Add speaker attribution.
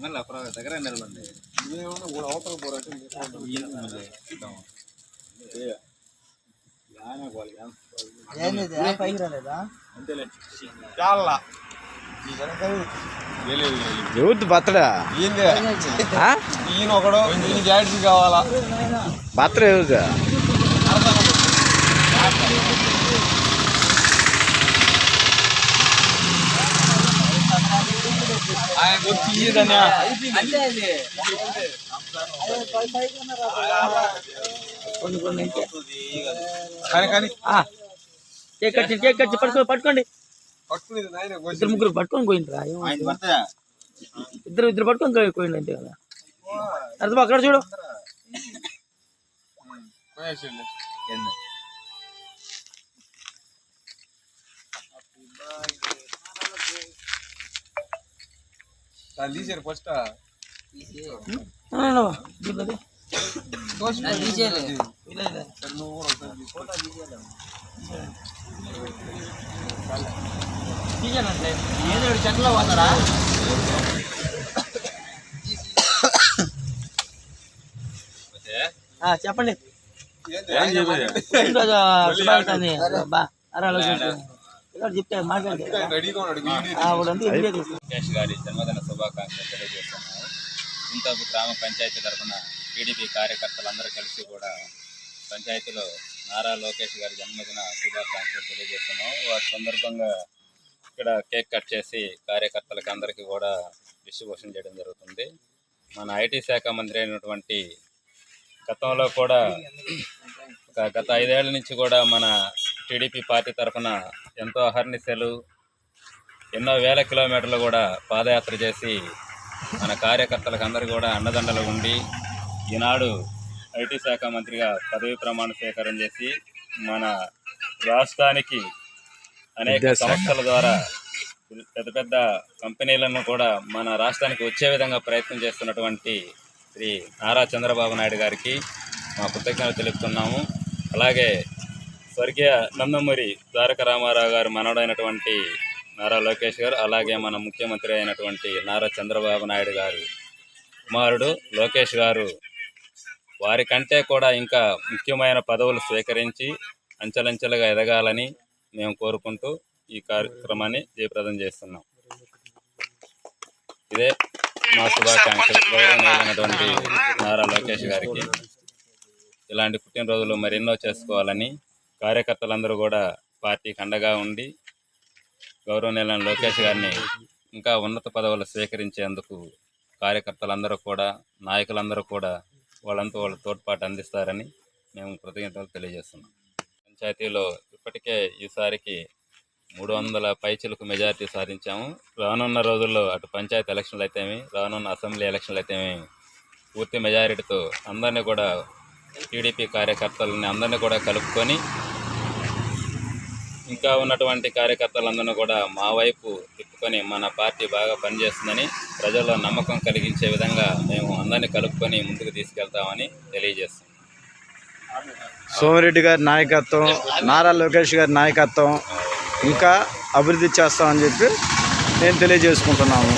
Speaker 1: మళ్ళీ అప్పుడు దగ్గర నిలబండి
Speaker 2: అవతల పోరాటం
Speaker 3: ఏంది పైకి రాలేదా
Speaker 2: చాలా
Speaker 4: ఎవరిది బర్త్డే
Speaker 2: ఏంది ఈయన ఒకడు ఈయన జాడ్సీ కావాలా
Speaker 4: బర్త్డే ఎవరిది
Speaker 3: కొన్ని కొన్ని
Speaker 2: కానీ కానీ
Speaker 3: కేక్ కట్టి కేక్ కట్టి పట్టుకో పట్టుకోండి. ఇద్దరు ముగ్గురు పట్టుకొని పోయిండ్రా ఇద్దరు ఇద్దరు పట్టుకొని పోయి- పోయిండు అంతే కదా అర్థం అక్కడ చూడు
Speaker 2: దాన్ని తీసారు ఫస్ట్
Speaker 3: ఏదో పోతారా? చెప్పండి. శుభాకాంక్షలు బా అరే ఆలోచించు. ఏదో ఒకటి చెప్తే మాట్లాడితే
Speaker 2: రెడీగా ఉన్నాడు వీడియో
Speaker 3: అప్పుడంతా ఇండియా తీసు
Speaker 1: లోకేష్ గారి జన్మదిన శుభాకాంక్షలు తెలియజేస్తున్నాము చింతాపు గ్రామ పంచాయతీ తరఫున టీడీపీ కార్యకర్తలందరూ కలిసి కూడా పంచాయతీలో నారా లోకేష్ గారి జన్మదిన శుభాకాంక్షలు తెలియజేస్తున్నాము. వారి సందర్భంగా ఇక్కడ కేక్ కట్ చేసి కార్యకర్తలకి అందరికీ కూడా డిస్ట్రిబ్యూషన్ చేయడం జరుగుతుంది. మన ఐటీ శాఖ మంత్రి అయినటువంటి గతంలో కూడా ఒక గత ఐదేళ్ళ నుంచి కూడా మన టీడీపీ పార్టీ తరఫున ఎంతో అహర్నిశలు ఎన్నో వేల కిలోమీటర్లు కూడా పాదయాత్ర చేసి మన కార్యకర్తలకు అందరూ కూడా అండదండలు ఉండి ఈనాడు ఐటీ శాఖ మంత్రిగా పదవి ప్రమాణ స్వీకారం చేసి మన రాష్ట్రానికి అనేక. సంస్థల ద్వారా పెద్ద పెద్ద కంపెనీలను కూడా మన రాష్ట్రానికి వచ్చే విధంగా ప్రయత్నం చేస్తున్నటువంటి శ్రీ నారా చంద్రబాబు నాయుడు గారికి మా కృతజ్ఞతలు తెలుపుతున్నాము అలాగే స్వర్గీయ నందమూరి తారక రామారావు గారు మనవడైనటువంటి నారా లోకేష్ గారు అలాగే మన ముఖ్యమంత్రి అయినటువంటి నారా చంద్రబాబు నాయుడు గారు కుమారుడు లోకేష్ గారు వారి కంటే కూడా ఇంకా ముఖ్యమైన పదవులు స్వీకరించి అంచెలంచెలుగా ఎదగాలని మేము కోరుకుంటూ ఈ కార్యక్రమాన్ని జయప్రదం చేస్తున్నాం. ఇదే మా శుభాకాంక్షలు నారా లోకేష్ గారికి. ఇలాంటి పుట్టినరోజులు మరెన్నో చేసుకోవాలని కార్యకర్తలందరూ కూడా పార్టీకి అండగా ఉండి గౌరవనీయులైన లోకేష్ గారిని ఇంకా ఉన్నత పదవులు స్వీకరించేందుకు కార్యకర్తలందరూ కూడా నాయకులందరూ కూడా వాళ్ళంతా వాళ్ళ తోడ్పాటు అందిస్తారని మేము కృతజ్ఞతలు తెలియజేస్తున్నాం. పంచాయతీలో ఇప్పటికే ఈసారికి మూడు వందల పైచులకు మెజారిటీ సాధించాము. రానున్న రోజుల్లో అటు పంచాయతీ ఎలక్షన్లు అయితేమి రానున్న అసెంబ్లీ ఎలక్షన్లు అయితేమి పూర్తి మెజారిటీతో అందరినీ కూడా టీడీపీ కార్యకర్తలని అందరినీ కూడా కలుపుకొని ఇంకా ఉన్నటువంటి కార్యకర్తలందరూ కూడా మా వైపు తిప్పుకొని మన పార్టీ బాగా పనిచేస్తుందని ప్రజల్లో నమ్మకం కలిగించే విధంగా మేము అందరినీ కలుపుకొని ముందుకు తీసుకెళ్తామని తెలియజేస్తున్నాం.
Speaker 4: సోమిరెడ్డి గారి నాయకత్వం నారా లోకేష్ గారి నాయకత్వం ఇంకా అభివృద్ధి చేస్తామని చెప్పి నేను తెలియజేసుకుంటున్నాము.